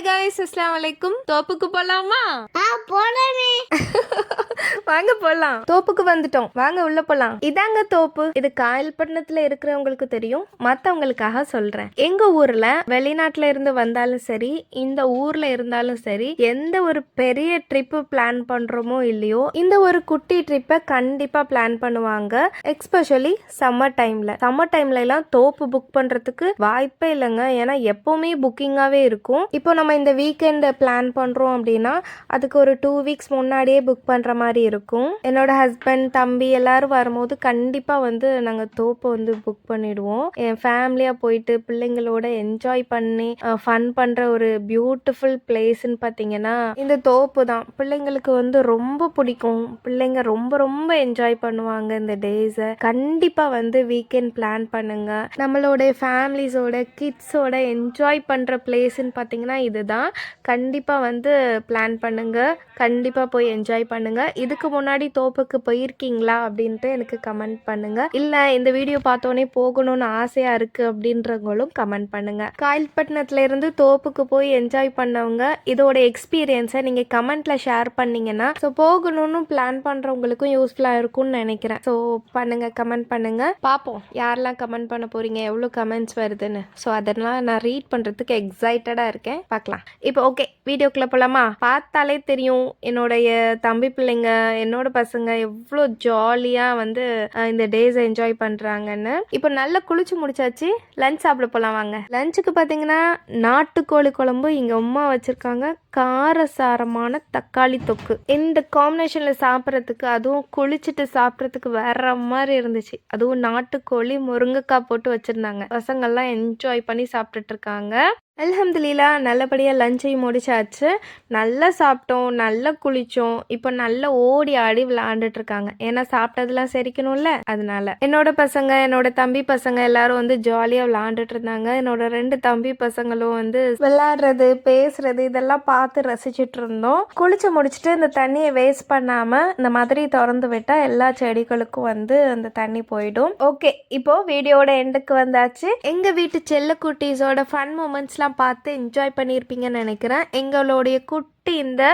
Hi guys அஸ்லாம் வலைக்கும் தோப்புக்கு போலாமா? போலாமே. வாங்க போலாம். தோப்புக்கு வந்துட்டோம். வாங்க உள்ள போலாம். இதாங்க தோப்பு. இது காயல்பட்டினத்துல இருக்கிறவங்களுக்கு தெரியும். மத்தவங்களுக்காக சொல்றேன். எங்க ஊர்ல வெளிநாட்டுல இருந்து வந்தாலும் சரி இந்த ஊர்ல இருந்தாலும் சரி எந்த ஒரு பெரிய ட்ரிப் பிளான் பண்றோமோ இல்லையோ இந்த ஒரு குட்டி ட்ரிப்பை கண்டிப்பா பிளான் பண்ணுவாங்க. எக்ஸ்பெஷலி சம்மர் டைம்ல சம்மர் டைம்ல எல்லாம் தோப்பு புக் பண்றதுக்கு வாய்ப்பே இல்லைங்க. ஏன்னா எப்பவுமே புக்கிங்காவே இருக்கும். இப்போ நம்ம இந்த வீக்கெண்ட் பிளான் பண்ணுறோம் அப்படின்னா அதுக்கு ஒரு டூ வீக்ஸ் முன்னாடியே புக் பண்ணுற மாதிரி இருக்கும். என்னோட ஹஸ்பண்ட் தம்பி எல்லாரும் வரும்போது கண்டிப்பாக வந்து நாங்கள் தோப்பை வந்து புக் பண்ணிடுவோம். என் ஃபேமிலியாக போயிட்டு பிள்ளைங்களோட என்ஜாய் பண்ணி ஃபன் பண்ணுற ஒரு பியூட்டிஃபுல் பிளேஸ்ன்னு பார்த்தீங்கன்னா இந்த தோப்பு தான். பிள்ளைங்களுக்கு வந்து ரொம்ப பிடிக்கும். பிள்ளைங்க ரொம்ப ரொம்ப என்ஜாய் பண்ணுவாங்க இந்த டேஸை கண்டிப்பாக வந்து வீக்கெண்ட் பிளான் பண்ணுங்கள் நம்மளோட ஃபேமிலிஸோட கிட்ஸோட என்ஜாய் பண்ணுற பிளேஸ்ன்னு பார்த்தீங்கன்னா இது இதுதான். கண்டிப்பாக வந்து பிளான் பண்ணுங்கள் கண்டிப்பாக போய் என்ஜாய் பண்ணுங்கள் இதுக்கு முன்னாடி தோப்புக்கு போயிருக்கீங்களா அப்படின்ட்டு எனக்கு கமெண்ட் பண்ணுங்கள் இல்லை இந்த வீடியோ பார்த்தோன்னே போகணும்னு ஆசையாக இருக்குது அப்படின்றவங்களும் கமெண்ட் பண்ணுங்க. காயல்பட்டினத்துலேருந்து தோப்புக்கு போய் என்ஜாய் பண்ணவங்க இதோட எக்ஸ்பீரியன்ஸை நீங்கள் கமெண்ட்டில் ஷேர் பண்ணீங்கன்னா ஸோ போகணும்னு பிளான் பண்ணுறவங்களுக்கும் யூஸ்ஃபுல்லாக இருக்கும்னு நினைக்கிறேன். ஸோ பண்ணுங்கள் கமெண்ட் பண்ணுங்கள் பார்ப்போம் யாரெல்லாம் கமெண்ட் பண்ண போகிறீங்க எவ்வளோ கமெண்ட்ஸ் வருதுன்னு. ஸோ அதெல்லாம் நான் ரீட் பண்ணுறதுக்கு எக்ஸைட்டடாக இருக்கேன். பார்க்கலாம். இப்போ ஓகே வீடியோக்குள்ள போகலாமா பார்த்தாலே தெரியும் என்னுடைய தம்பி பிள்ளைங்க என்னோட பசங்க எவ்வளோ ஜாலியாக வந்து இந்த டேஸை என்ஜாய் பண்ணுறாங்கன்னு இப்போ நல்லா குளிச்சு முடிச்சாச்சு. லஞ்ச் சாப்பிட போகலாம் வாங்க. லஞ்சுக்கு பார்த்தீங்கன்னா நாட்டுக்கோழி குழம்பு இங்கே அம்மா வச்சுருக்காங்க. காரசாரமான தக்காளி தொக்கு. இந்த காம்பினேஷனில் சாப்பிட்றதுக்கு அதுவும் குளிச்சுட்டு சாப்பிட்றதுக்கு வேற மாதிரி இருந்துச்சு. அதுவும் நாட்டுக்கோழி முருங்கைக்காய் போட்டு வச்சுருந்தாங்க. பசங்கள்லாம் என்ஜாய் பண்ணி சாப்பிட்டுட்டு இருக்காங்க. அல்ஹம்துலில்லா நல்லபடியாக லஞ்சையும் முடிச்சாச்சு. நல்லா சாப்பிட்டோம் நல்லா குளித்தோம் இப்போ நல்லா ஓடி ஆடி விளாண்டுட்ருக்காங்க. இருக்காங்க ஏன்னா சாப்பிட்டதெல்லாம் செரிக்கணும்ல? அதனால. என்னோட பசங்க என்னோட தம்பி பசங்க எல்லாரும் வந்து ஜாலியாக விளாண்டுட்டு இருந்தாங்க என்னோட ரெண்டு தம்பி பசங்களும் வந்து விளாடுறது பேசுறது இதெல்லாம் பார்த்து ரசிச்சிட்டு இருந்தோம் குளிச்சு முடிச்சுட்டு இந்த தண்ணியை வேஸ்ட் பண்ணாம இந்த மாதிரி திறந்து விட்டா எல்லா செடிகளுக்கும் வந்து அந்த தண்ணி போயிடும். ஓகே இப்போ வீடியோட எண்டுக்கு வந்தாச்சு. எங்க வீட்டு செல்ல குட்டீஸோட ஃபன் மூமெண்ட்ஸ்லாம் பார்த்து என்ஜாய் பண்ணியிருப்பீங்கன்னு நினைக்கிறேன். எங்களுடைய குட்டி இந்த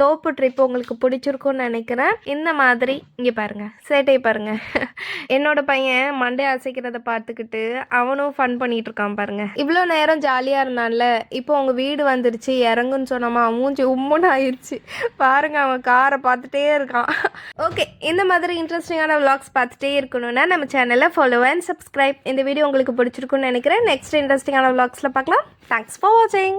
தோப்பு ட்ரிப் உங்களுக்கு பிடிச்சிருக்கும்னு நினைக்கிறேன். இந்த மாதிரி இங்கே பாருங்க சேட்டை பாருங்கள் என்னோட பையன் மண்டே அசைக்கிறத பார்த்துக்கிட்டு அவனும் ஃபன் பண்ணிட்டு இருக்கான் பாருங்கள் இவ்வளோ நேரம் ஜாலியாக இருந்தான்ல இப்போ உங்கள் வீடு வந்துருச்சு இறங்குன்னு சொன்னோமா மூஞ்சி உம்முன்னு ஆயிடுச்சு பாருங்க அவன் காரை பார்த்துட்டே இருக்கான். ஓகே இந்த மாதிரி இன்ட்ரெஸ்டிங்கான விளாக்ஸ் பார்த்துட்டே இருக்கணும்னா நம்ம சேனலை ஃபாலோ அண்ட் சப்ஸ்கிரைப் இந்த வீடியோ உங்களுக்கு பிடிச்சிருக்குன்னு நினைக்கிறேன். நெக்ஸ்ட் இன்ட்ரெஸ்டிங்கான விளாக்ஸில் பார்க்கலாம். தேங்க்ஸ் ஃபார் வாட்சிங்